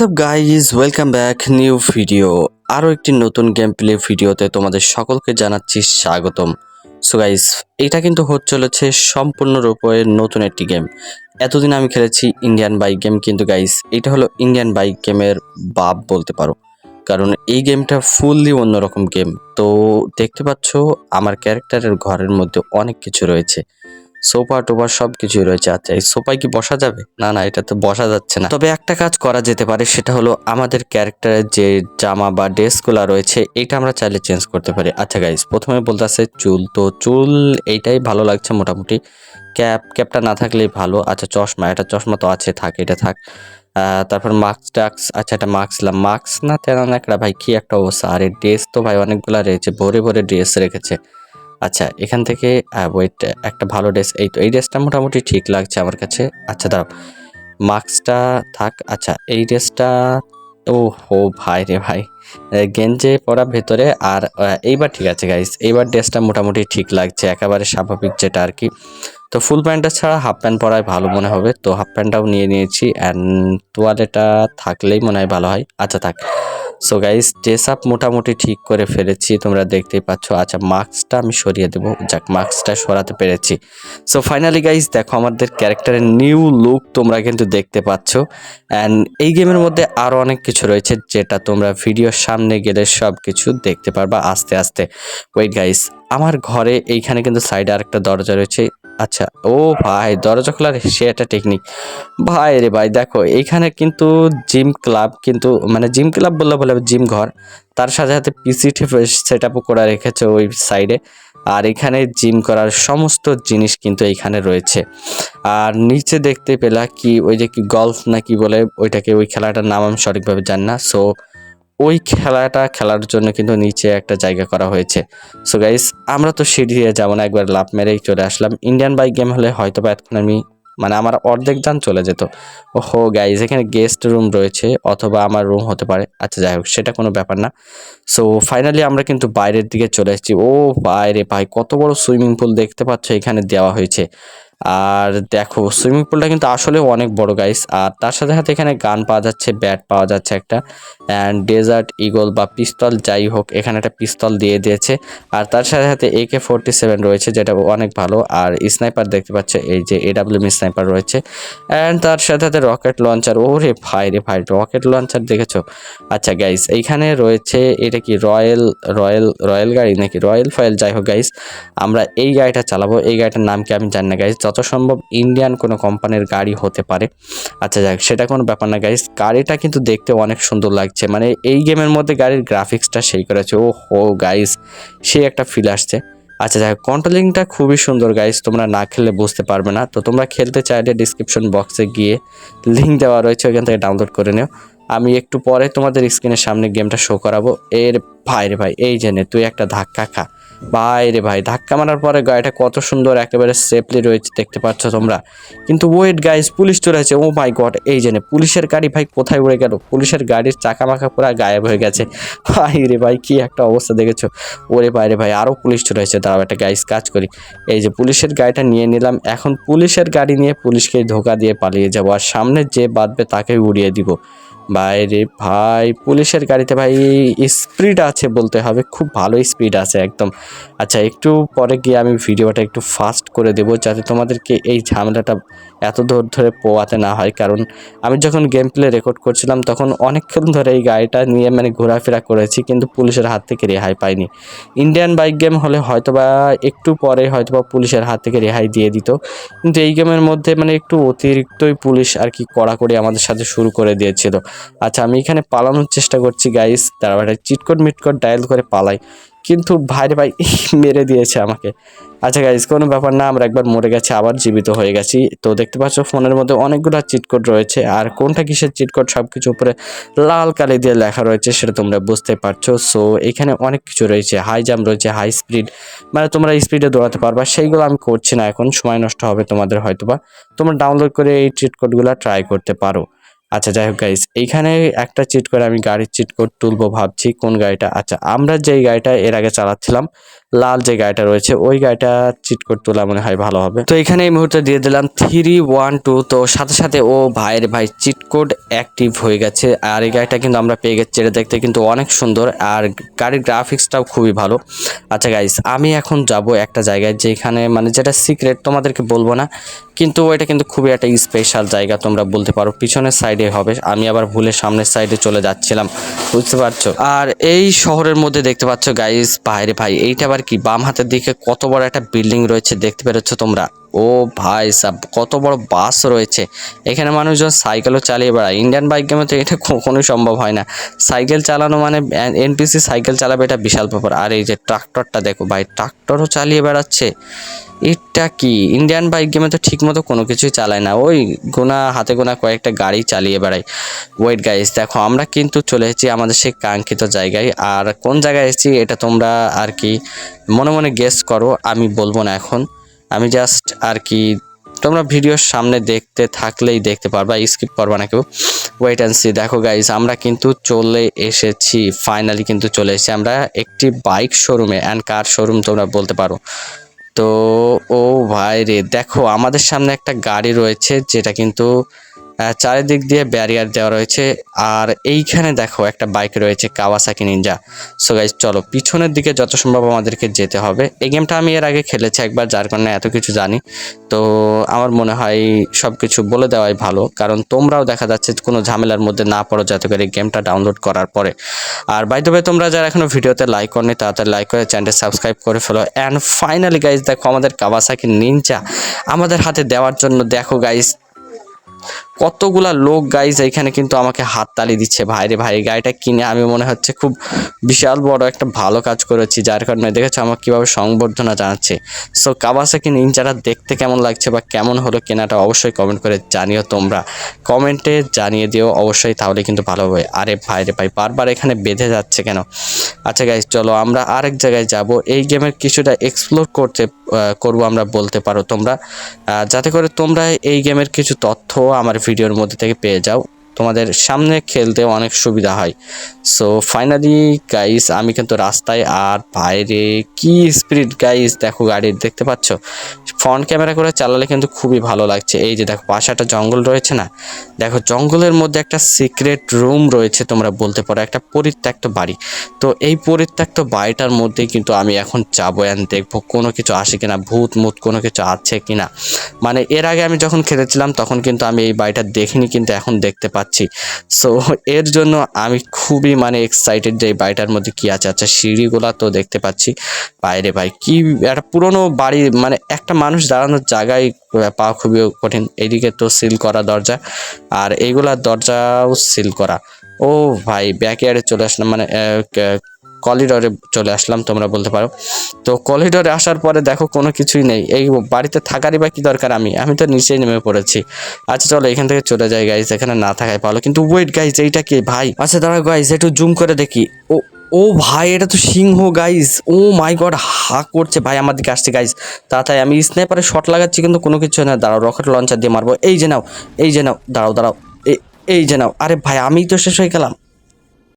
WhatsApp guys welcome back new video আরও একটি নতুন গেম প্লে ভিডিওতে তোমাদের সকলকে জানাচ্ছি স্বাগতম। সো গাইজ এটা কিন্তু হচ্ছে চলেছে সম্পূর্ণরূপে নতুন একটি গেম এতদিন আমি খেলেছি ইন্ডিয়ান বাইক গেম কিন্তু গাইজ এটা হলো ইন্ডিয়ান বাইক গেমের বাপ বলতে পারো। কারণ এই গেমটা ফুললি অন্যরকম গেম তো দেখতে পাচ্ছ, আমার ক্যারেক্টারের ঘরের মধ্যে অনেক কিছু রয়েছে। সোফা টোফা সব কিছুই রয়েছে। আচ্ছা এই সোফায় কি বসা যাবে? না না, এটা তো বসা যাচ্ছে না। তবে একটা কাজ করা যেতে পারে, সেটা হলো আমাদের ক্যারেক্টারের যে জামা বা ড্রেসগুলো রয়েছে, এটা আমরা চাইলে চেঞ্জ করতে পারি। আচ্ছা গাইস প্রথমে বলতে আছে চুল। তো চুল, এইটাই ভালো লাগছে মোটামুটি। ক্যাপ, ক্যাপটা না থাকলেই ভালো। আচ্ছা চশমা, এটা চশমা তো আছে, থাক, এটা থাক। তারপর মাস্ক টাক্স আচ্ছা এটা মাস্ক মাস্ক না তেনা একটা, ভাই, কি একটা অবস্থা। আর এই ড্রেস তো ভাই অনেকগুলা রয়েছে, ভরে ভরে ড্রেস রেখেছে। আচ্ছা এখান থেকে ওয়েট একটা ভালো ড্রেস এই তো, এই ড্রেসটা মোটামুটি ঠিক লাগছে আমার কাছে। আচ্ছা দাঁড়াও। মাস্কটা থাক আচ্ছা এই ড্রেসটা ও হো ভাই রে ভাই। গেঞ্জে পরা ভেতরে আর এইবার ঠিক আছে গাইস এইবার ড্রেসটা মোটামুটি ঠিক লাগছে, একেবারে স্বাভাবিক যেটা আর কি। তো ফুল প্যান্টটা ছাড়া হাফ প্যান্ট পরাই ভালো মনে হবে। তো হাফ প্যান্টটাও নিয়ে নিয়েছি অ্যান্ড তোয়ালেটা থাকলেই মনে হয় ভালো হয়। আচ্ছা থাক। সো গাইস ড্রেস আপ মোটামুটি ঠিক করে ফেলেছি, তোমরা দেখতেই পাচ্ছ। আচ্ছা মাস্কটা আমি সরিয়ে দেবো। যাক মাস্কটা সরাতে পেরেছি। সো ফাইনালি গাইস দেখো আমাদের ক্যারেক্টারের নিউ লুক তোমরা কিন্তু দেখতে পাচ্ছ। অ্যান্ড এই গেমের মধ্যে আরও অনেক কিছু রয়েছে, যেটা তোমরা ভিডিওর সামনে গেলে সব কিছু দেখতে পারবা আস্তে আস্তে। ওয়েট গাইস আমার ঘরে এইখানে কিন্তু সাইডে আরেকটা দরজা রয়েছে। আচ্ছা ও ভাই, দরজা খোলার সে একটা টেকনিক ভাই রে ভাই, দেখো এইখানে কিন্তু জিম ক্লাব কিন্তু মানে জিম ক্লাব বললে বলে জিম ঘর, তার সাথে সাথে পিসি সেট আপও করে রেখেছে ওই সাইডে আর এখানে জিম করার সমস্ত জিনিস কিন্তু এইখানে রয়েছে। আর নিচে দেখতে পেলা কি, ওই যে কি গলফ না কি বলে, ওইটাকে, ওই খেলাটার নাম আমি সঠিকভাবে জানি না সো ওই খেলাটা খেলার জন্য কিন্তু নিচে একটা জায়গা করা হয়েছে। সো গাইস আমরা তো সিঁড়ি দিয়ে যাব না, একবার লাভ মেরেই চলে আসলাম। ইন্ডিয়ান বাইক গেম হলে হয়তো বা এতক্ষণ আমি মানে আমার অর্ধেক যান চলে যেত। ওহো গাইজ এখানে গেস্ট রুম রয়েছে, অথবা আমার রুম হতে পারে। আচ্ছা যাই হোক, সেটা কোনো ব্যাপার না। সো ফাইনালি আমরা কিন্তু বাইরের দিকে চলে এসেছি। ও বাইরে ভাই, কত বড় সুইমিং পুল দেখতে পাচ্ছ, এখানে দেওয়া হয়েছে। আর দেখো সুইমিং পুলটা কিন্তু আসলে অনেক বড় গাইস আর তার সাথে সাথে এখানে গান পাওয়া যাচ্ছে ব্যাট পাওয়া যাচ্ছে একটা অ্যান্ড ডেজার্ট ইগল বা পিস্তল যাই হোক, এখানে একটা পিস্তল দিয়ে দিয়েছে, আর তার সাথে সাথে একে ফোরটি সেভেন রয়েছে, যেটা অনেক ভালো, আর স্নাইপার দেখতে পাচ্ছে, এই যে এডাব্লিউএম স্নাইপার রয়েছে অ্যান্ড তার সাথে সাথে রকেট লঞ্চার ও রে ভাই রে ভাই রকেট লঞ্চার দেখেছ? আচ্ছা গাইস এইখানে রয়েছে, এটা কি রয়্যাল রয়্যাল রয়্যাল গাড়ি নাকি? রয়্যাল ফয়েল যাই হোক গাইস আমরা এই গাড়িটা চালাবো, এই গাড়িটার নাম কি আমি জানি না গাইস যত সম্ভব ইন্ডিয়ান কোনো কোম্পানির গাড়ি হতে পারে। আচ্ছা যাক, সেটা কোনো ব্যাপার না গাইস গাড়িটা কিন্তু দেখতে অনেক সুন্দর লাগছে। মানে এই গেমের মধ্যে গাড়ির গ্রাফিক্সটা সেই করেছে ও হো গাইস সে একটা ফিল আসছে। আচ্ছা যাক কন্ট্রোলিংটা খুবই সুন্দর গাইস তোমরা না খেললে বুঝতে পারবে না। তো তোমরা খেলতে চাইলে ডিসক্রিপশন বক্সে গিয়ে লিঙ্ক দেওয়া রয়েছে, ওইখান থেকে ডাউনলোড করে নিও। আমি একটু পরে তোমাদের স্ক্রিনের সামনে গেমটা শো করাবো। এর, ভাই রে ভাই, এই জেনে তুই একটা ধাক্কা খা। ভাই রে ভাই, ধাক্কা মারার পরে গাড়িটা কত সুন্দর একেবারে সেফলি রয়েছে, দেখতে পাচ্ছ তোমরা। কিন্তু ওয়েট গাইস পুলিশ চলে ও মাই গড এই জেনে পুলিশের গাড়ি ভাই কোথায় উড়ে গেল? পুলিশের গাড়ির চাকা মাখা পুরো গায়েব হয়ে গেছে। ভাই রে ভাই, কি একটা অবস্থা দেখেছ? ওরে বাইরে ভাই আরও পুলিশ চলে এসেছে। দাঁড়াও একটা গাইস কাজ করি। এই যে পুলিশের গাড়িটা নিয়ে নিলাম। এখন পুলিশের গাড়ি নিয়ে পুলিশকে ধোকা দিয়ে পালিয়ে যাব। আর সামনে যে বাঁধবে তাকে উড়িয়ে দিব। বাইরে ভাই, পুলিশের গাড়িতে ভাই স্পিড আছে বলতে হবে, খুব ভালো স্পিড আছে একদম। আচ্ছা একটু পরে গিয়ে আমি ভিডিওটা একটু ফাস্ট করে দেবো যাতে তোমাদেরকে এই ঝামেলাটা এত দূর ধরে পোয়াতে না হয়। কারণ আমি যখন গেম প্লে রেকর্ড করছিলাম, তখন অনেকক্ষণ ধরে এই গাড়িটা নিয়ে মানে ঘোরাফেরা করেছি, কিন্তু পুলিশের হাত থেকে রেহাই পাইনি। ইন্ডিয়ান বাইক গেম হলে হয়তোবা একটু পরে হয়তোবা পুলিশের হাত থেকে রেহাই দিয়ে দিত, কিন্তু এই গেমের মধ্যে মানে একটু অতিরিক্তই পুলিশ আর কি কড়াকড়ি আমাদের সাথে শুরু করে দিয়েছিল। আচ্ছা আমি এখানে পালানোর চেষ্টা করছি গাইস তারা চিটকট মিটকট ডায়াল করে পালাই। কিন্তু ভাইরে ভাই মেরে দিয়েছে আমাকে। আচ্ছা গাইজ কোনো ব্যাপার না, আমরা একবার মরে গেছি, আবার জীবিত হয়ে গেছি। তো দেখতে পাচ্ছ, ফোনের মধ্যে অনেকগুলো চিটকোড রয়েছে, আর কোনটা কিসের চিটকোড সব কিছু উপরে লাল কালি দিয়ে লেখা রয়েছে, সেটা তোমরা বুঝতে পারছ। সো এখানে অনেক কিছু রয়েছে হাই জাম্প রয়েছে হাই স্পিড মানে তোমরা স্পিডে দৌড়াতে পারবা, সেইগুলো আমি করছি না এখন, সময় নষ্ট হবে তোমাদের হয়তোবা। তোমরা ডাউনলোড করে এই চিটকোডগুলো ট্রাই করতে পারো। আচ্ছা যাই হোক গাইস এইখানে একটা চিট করে আমি গাড়ির চিট কোড তুলবো ভাবছি, কোন গাড়িটা? আচ্ছা আমরা যেই গাড়িটা এর আগে চালাচ্ছিলাম, লাল যে গাড়িটা রয়েছে, ওই গাড়িটা চিট কোড তোলা মনে হয় ভালো হবে। তো এখানে এই মুহূর্তে দিয়ে দিলাম থ্রি ওয়ান টু তো সাথে সাথে ও ভাইয়ের ভাই চিট কোড অ্যাক্টিভ হয়ে গেছে। আর এই গাড়িটা কিন্তু আমরা পেয়ে গেছি। এটা দেখতে কিন্তু অনেক সুন্দর। আর গাড়ির গ্রাফিক্সটাও খুবই ভালো। আচ্ছা গাইস আমি এখন যাব একটা জায়গায় যেখানে মানে যেটা সিক্রেট তোমাদেরকে বলব না, কিন্তু এটা কিন্তু খুবই একটা স্পেশাল জায়গা তোমরা বলতে পারো। পিছনের সাইডে হবে। আমি আবার ভুলে সামনের সাইডে চলে যাচ্ছিলাম। বুঝতে পারছ? আর এই শহরের মধ্যে দেখতে পাচ্ছ গাইস বাইরে ভাই, এইটা আবার কি? বাম হাতের দিকে কত বড় একটা বিল্ডিং রয়েছে, দেখতে পেরেছ তোমরা? ও ভাই সাব, কত বড় বাস রয়েছে। এখানে মানুষজন সাইকেলও চালিয়ে বেড়ায়। ইন্ডিয়ান বাইক গেমে তো এটা কখনোই সম্ভব হয় না। সাইকেল চালানো মানে এনপিসি সাইকেল চালাবে এটা বিশাল ব্যাপার। আর এই যে ট্রাক্টরটা দেখো ভাই, ট্রাক্টরও চালিয়ে বেড়াচ্ছে। এটা কি? ইন্ডিয়ান বাইক গেমে তো ঠিকমতো কোনো কিছুই চালায় না। ওই গোনা, হাতে গোনা কয়েকটা গাড়ি চালিয়ে বেড়ায়। ওয়েট গাইস দেখো আমরা কিন্তু চলে এসেছি আমাদের সেই কাঙ্ক্ষিত জায়গায়। আর কোন জায়গায় এসেছি এটা তোমরা আর কি মনে মনে গেস করো, আমি বলব না এখন। আমি জাস্ট আর কি, তোমরা ভিডিওর সামনে দেখতে থাকলেই দেখতে পারবা স্কিপ করবা না কেউ। ওয়েট অ্যান্ড সি দেখো গাইজ আমরা কিন্তু চলে এসেছি ফাইনালি কিন্তু চলে এসেছি। আমরা একটি বাইক শোরুমে অ্যান্ড কার শোরুম তোমরা বলতে পারো। তো, ও ভাই রে, দেখো আমাদের সামনে একটা গাড়ি রয়েছে, যেটা কিন্তু চারিদিক দিয়ে ব্যারিয়ার দেওয়া রয়েছে। আর এইখানে দেখো একটা বাইক রয়েছে কাওয়াসাকি নিনজা সো গাইজ চলো, পিছনের দিকে যত সম্ভব আমাদেরকে যেতে হবে। এই গেমটা আমি এর আগে খেলেছি একবার, যার কারণে এত কিছু জানি। তো আমার মনে হয় সব কিছু বলে দেওয়াই ভালো, কারণ তোমরাও দেখা যাচ্ছে কোনো ঝামেলার মধ্যে না পড়ো যাতে করে এই গেমটা ডাউনলোড করার পরে। আর বাই তোমরা যারা এখনও ভিডিওতে লাইক করনি, তাড়াতাড়ি লাইক করে চ্যানেলটা সাবস্ক্রাইব করে ফেলো। অ্যান্ড ফাইনালি গাইজ দেখো আমাদের কাওয়াসাকি নিনজা আমাদের হাতে দেওয়ার জন্য, দেখো গাইজ কতগুলা লোক গাইজ এখানে কিন্তু আমাকে হাততালি দিচ্ছে। ভাইরে ভাই, এই গাড়িটা কিনে আমি মনে হচ্ছে খুব বিশাল বড় একটা ভালো কাজ করেছি, যার কারণে দেখেছ আমাকে কীভাবে সংবর্ধনা জানাচ্ছে। সো কাবাসাকি নিনজাটা দেখতে কেমন লাগছে বা কেমন হলো কেনাটা অবশ্যই কমেন্ট করে জানিও তোমরা। কমেন্টে জানিয়ে দিও অবশ্যই, তাহলে কিন্তু ভালো হবে। আরে ভাই রে ভাই, বারবার এখানে বেঁধে যাচ্ছে কেন? আচ্ছা গাইজ চলো আমরা আরেক জায়গায় যাব। এই গেমের কিছুটা এক্সপ্লোর করতে করব আমরা, বলতে পারো তোমরা। যাতে করে তোমরা এই গেমের কিছু তথ্য আমার ভিডিওর মধ্যে থেকে পেয়ে যাও। তোমাদের সামনে খেলতে অনেক সুবিধা হয়। সো ফাইনালি গাইস আমি কিন্তু রাস্তায় আর বাইরে কি স্পিড গাইস দেখো গাড়ির দেখতে পাচ্ছ? ফ্রন্ট ক্যামেরা করে চালালে কিন্তু খুবই ভালো লাগছে। এই যে দেখো পাশে একটা জঙ্গল রয়েছে না? দেখো, জঙ্গলের মধ্যে একটা সিক্রেট রুম রয়েছে, তোমরা বলতে পারো, একটা পরিত্যক্ত বাড়ি। তো এই পরিত্যক্ত বাড়িটার মধ্যে কিন্তু আমি এখন যাব অ্যান্ড দেখব কোনো কিছু আসে কিনা, ভূত মুত কোনো কিছু আছে কিনা। মানে এর আগে আমি যখন খেলেছিলাম, তখন কিন্তু আমি এই বাড়িটা দেখিনি, কিন্তু এখন দেখতে পাচ্ছি। সো এর জন্য আমি খুবই মানে এক্সাইটেড যে বাড়িটার মধ্যে কি আছে। আচ্ছা সিঁড়িগুলা তো দেখতে পাচ্ছি। বাইরে ভাই, কি একটা পুরনো বাড়ি মানে একটা মানুষ দাঁড়ানোর জায়গায় পাওয়া খুবই কঠিন। এদিকে তো সিল করা দরজা, আর এইগুলা দরজাও সিল করা। ও ভাই ব্যাকয়ার্ডে চলে আসলাম। মানে কলিডরে চলে আসলাম, তোমরা বলতে পারো। তো কলিডরে আসার পরে দেখো কোনো কিছুই নেই। এই বাড়িতে থাকারই বা কি দরকার আমি? আমি তো নিচেই নেমে পড়েছি। আচ্ছা চলো এখান থেকে চলে যাই গাইজ এখানে না থাকায় ভালো। কিন্তু ওয়েট গাইজ এইটা কি ভাই? আচ্ছা দাঁড়া গাইজ একটু জুম করে দেখি। ও ও ভাই, এটা তো সিংহ গাইজ ও মাই গড হা করছে। ভাই, আমার দিকে আসছে গাইজ তাড়াতাড়ি, আমি স্নাইপারে শট লাগাচ্ছি, কিন্তু কোনো কিছু না। দাঁড়াও রকেট লঞ্চার দিয়ে মারবো। এই যে নাও, এই যে নাও, দাঁড়াও দাঁড়াও। এই যে নাও। আরে ভাই আমি তো শেষ হয়ে গেলাম।